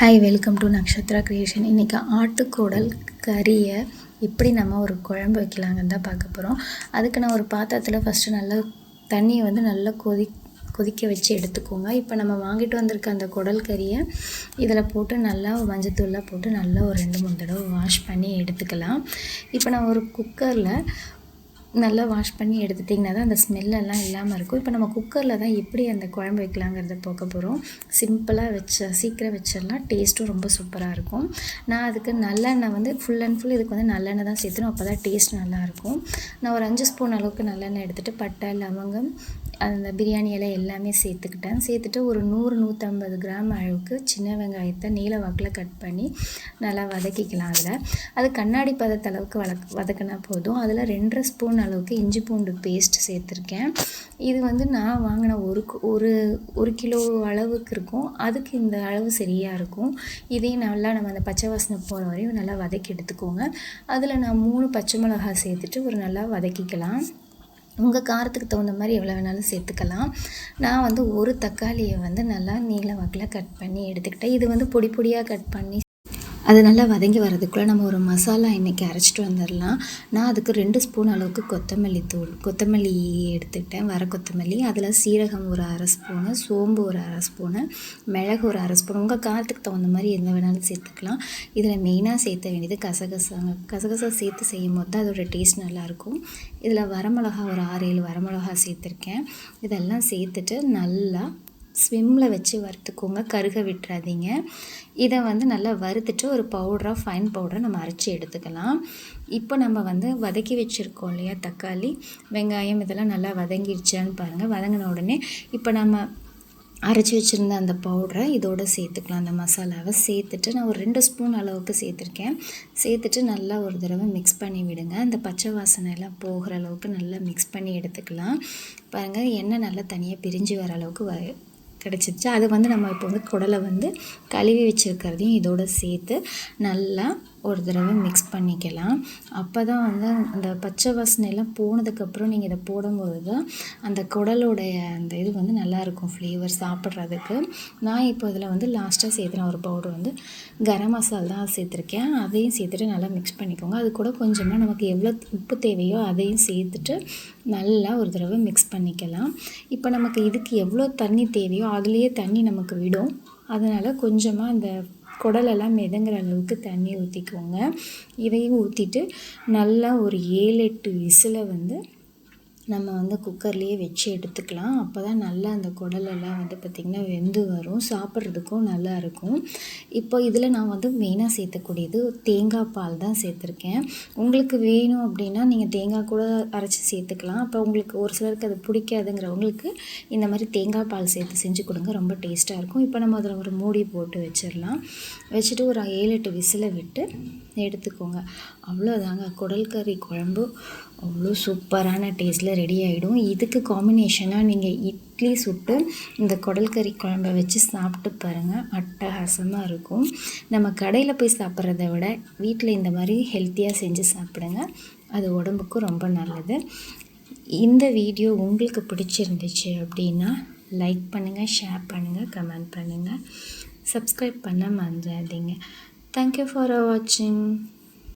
Hi welcome to Nakshatra creation இன்றைக்கி ஆட்டுக்கூடல் கறியை எப்படி நம்ம ஒரு குழம்பு வைக்கலாங்கன்னு தான் பார்க்க போகிறோம் அதுக்கு நான் ஒரு பாத்திரத்தில் ஃபஸ்ட்டு நல்லா தண்ணியை வந்து நல்லா கொதி கொதிக்க வச்சு எடுத்துக்கோங்க. இப்போ நம்ம வாங்கிட்டு வந்திருக்க அந்த குடல் கறியை இதில் போட்டு நல்லா மஞ்சத்தூளாக போட்டு நல்லா ஒரு ரெண்டு மூணு தடவை வாஷ் பண்ணி எடுத்துக்கலாம். இப்போ நான் ஒரு குக்கரில் நல்லா வாஷ் பண்ணி எடுத்துட்டிங்கன்னா தான் அந்த ஸ்மெல்லெல்லாம் இல்லாமல் இருக்கும். இப்போ நம்ம குக்கரில் தான் எப்படி அந்த குழம்பு வைக்கலாங்கிறத பார்க்க போகிறோம் சிம்பிளாக வச்ச சீக்கிரம் வச்சிடலாம். டேஸ்ட்டும் ரொம்ப சூப்பராக இருக்கும். நான் அதுக்கு நல்லெண்ணெய் வந்து ஃபுல் அண்ட் ஃபுல் இதுக்கு வந்து நல்லெண்ணெய் தான் சேர்த்துணும். அப்போ தான் டேஸ்ட் நல்லாயிருக்கும் நான் ஒரு அஞ்சு ஸ்பூன் அளவுக்கு நல்லெண்ணெய் எடுத்துகிட்டு பட்டை லவங்கம் அந்த பிரியாணி இலை எல்லாமே சேர்த்துக்கிட்டேன். சேர்த்துட்டு ஒரு நூறு நூற்றம்பது கிராம் அளவுக்கு சின்ன வெங்காயத்தை நீல வாக்கில் கட் பண்ணி நல்லா வதக்கிக்கலாம் அதில். அது கண்ணாடி பதத்தளவுக்கு வதக் வதக்கினா போதும். அதில் ரெண்டரை ஸ்பூன் அளவுக்கு இஞ்சி பூண்டு பேஸ்ட் சேர்த்துருக்கேன். இது வந்து நான் வாங்கின ஒரு ஒரு ஒரு கிலோ அளவுக்கு இருக்கும். அதுக்கு இந்த அளவு சரியாக இருக்கும். இதையும் நல்லா நம்ம அந்த பச்சை வாசனை போகிற வரையும் நல்லா வதக்கி எடுத்துக்கோங்க. அதில் நான் மூணு பச்சை மிளகாய் சேர்த்துட்டு ஒரு நல்லா வதக்கிக்கலாம். உங்கள் காரத்துக்கு தகுந்த மாதிரி எவ்வளோ வேணாலும் சேர்த்துக்கலாம். நான் வந்து ஒரு தக்காளியை வந்து நல்லா நீள வாக்கில் கட் பண்ணி எடுத்துக்கிட்டேன். இது வந்து பொடி பொடியாக கட் பண்ணி அது நல்லா வதங்கி வரதுக்குள்ளே நம்ம ஒரு மசாலா இன்றைக்கி அரைச்சிட்டு வந்துடலாம். நான் அதுக்கு ரெண்டு ஸ்பூன் அளவுக்கு கொத்தமல்லி தூள் கொத்தமல்லி எடுத்துக்கிட்டேன் வர கொத்தமல்லி. அதில் சீரகம் ஒரு அரை ஸ்பூனு சோம்பு ஒரு அரை ஸ்பூனு மிளகு ஒரு அரை ஸ்பூன். உங்கள் காரத்துக்கு தகுந்த மாதிரி எந்த வேணாலும் சேர்த்துக்கலாம். இதில் மெயினாக சேர்த்த வேண்டியது கசகசாங்க. கசகசா சேர்த்து செய்யும் போது தான் அதோட டேஸ்ட் நல்லாயிருக்கும். இதில் வரமிளகா ஒரு ஆறு ஏழு வரமிளகா சேர்த்துருக்கேன். இதெல்லாம் சேர்த்துட்டு நல்லா ஸ்விம்மில் வச்சு வறுத்துக்கோங்க. கருக விட்டுறாதீங்க. இதை வந்து நல்லா வறுத்துட்டு ஒரு பவுடராக ஃபைன் பவுடரை நம்ம அரைச்சி எடுத்துக்கலாம். இப்போ நம்ம வந்து வதக்கி வச்சுருக்கோம் இல்லையா தக்காளி. வெங்காயம் இதெல்லாம் நல்லா வதங்கிடுச்சான்னு பாருங்கள் வதங்கின உடனே இப்போ நம்ம அரைச்சி வச்சுருந்த அந்த பவுடரை இதோடு சேர்த்துக்கலாம். அந்த மசாலாவை சேர்த்துட்டு நான் ஒரு ரெண்டு ஸ்பூன் அளவுக்கு சேர்த்துருக்கேன். சேர்த்துட்டு நல்லா ஒரு தடவை மிக்ஸ் பண்ணி விடுங்க. அந்த பச்சை வாசனை எல்லாம் போகிற அளவுக்கு நல்லா மிக்ஸ் பண்ணி எடுத்துக்கலாம். பாருங்கள் எண்ணெய் நல்லா தனியாக பிரிஞ்சு வர அளவுக்கு வ கிடச்சிருச்சு. அது வந்து நம்ம இப்போ வந்து குடலை வந்து கழுவி வச்சுருக்கிறதையும் இதோடு சேர்த்து நல்லா ஒரு தடவை மிக்ஸ் பண்ணிக்கலாம். அப்போ தான் வந்து அந்த பச்சை வாசனையெல்லாம் போனதுக்கப்புறம் நீங்கள் இதை போடும்போது தான் அந்த குடலோடைய அந்த இது வந்து நல்லாயிருக்கும் ஃப்ளேவர் சாப்பிட்றதுக்கு. நான் இப்போ இதில் வந்து லாஸ்ட்டாக சேர்த்துன ஒரு பவுடர் வந்து கரம் மசாலா தான் சேர்த்துருக்கேன். அதையும் சேர்த்துட்டு நல்லா மிக்ஸ் பண்ணிக்கோங்க. அது கூட கொஞ்சமாக நமக்கு எவ்வளோ உப்பு தேவையோ அதையும் சேர்த்துட்டு நல்லா ஒரு தடவை மிக்ஸ் பண்ணிக்கலாம். இப்போ நமக்கு இதுக்கு எவ்வளோ தண்ணி தேவையோ அதுலேயே தண்ணி நமக்கு விடும். அதனால் கொஞ்சமாக இந்த குடலெல்லாம் மிதங்குற அளவுக்கு தண்ணி ஊற்றிக்கோங்க இதையும் ஊற்றிட்டு நல்லா ஒரு ஏழு எட்டு விசிலை வந்து நம்ம வந்து குக்கர்லேயே வச்சு எடுத்துக்கலாம். அப்போ தான் நல்லா அந்த குடலெல்லாம் வந்து பார்த்திங்கன்னா வெந்து வரும். சாப்பிட்றதுக்கும் நல்லா இருக்கும். இப்போ இதில் நான் வந்து மெயினாக சேர்த்தக்கூடியது தேங்காய் பால் தான் சேர்த்துருக்கேன். உங்களுக்கு வேணும் அப்படின்னா நீங்கள் தேங்காய் கூட அரைச்சி சேர்த்துக்கலாம். அப்போ உங்களுக்கு ஒரு சிலருக்கு அது பிடிக்காதுங்கிறவங்களுக்கு இந்த மாதிரி தேங்காய் பால் சேர்த்து செஞ்சு கொடுங்க. ரொம்ப டேஸ்ட்டாக இருக்கும். இப்போ நம்ம அதில் ஒரு மூடி போட்டு வச்சிடலாம். வச்சுட்டு ஒரு ஏழு எட்டு விசிலை விட்டு எடுத்துக்கோங்க. அவ்வளோதாங்க குடல் கறி குழம்பு அவ்வளோ சூப்பரான டேஸ்ட்டில் ரெடி ஆகிடும் இதுக்கு காம்பினேஷனாக நீங்கள் இட்லி சுட்டு இந்த குடல் கறி குழம்ப வச்சு சாப்பிட்டு பாருங்கள் அட்டகாசமாக இருக்கும். நம்ம கடையில் போய் சாப்பிட்றத விட வீட்டில் இந்த மாதிரி ஹெல்த்தியாக செஞ்சு சாப்பிடுங்க. அது உடம்புக்கும் ரொம்ப நல்லது. இந்த வீடியோ உங்களுக்கு பிடிச்சிருந்துச்சு அப்படின்னா லைக் பண்ணுங்கள் ஷேர் பண்ணுங்கள் கமெண்ட் பண்ணுங்கள் சப்ஸ்கிரைப் பண்ண மறந்துடாதீங்க. தேங்க்யூ ஃபார் வாட்சிங்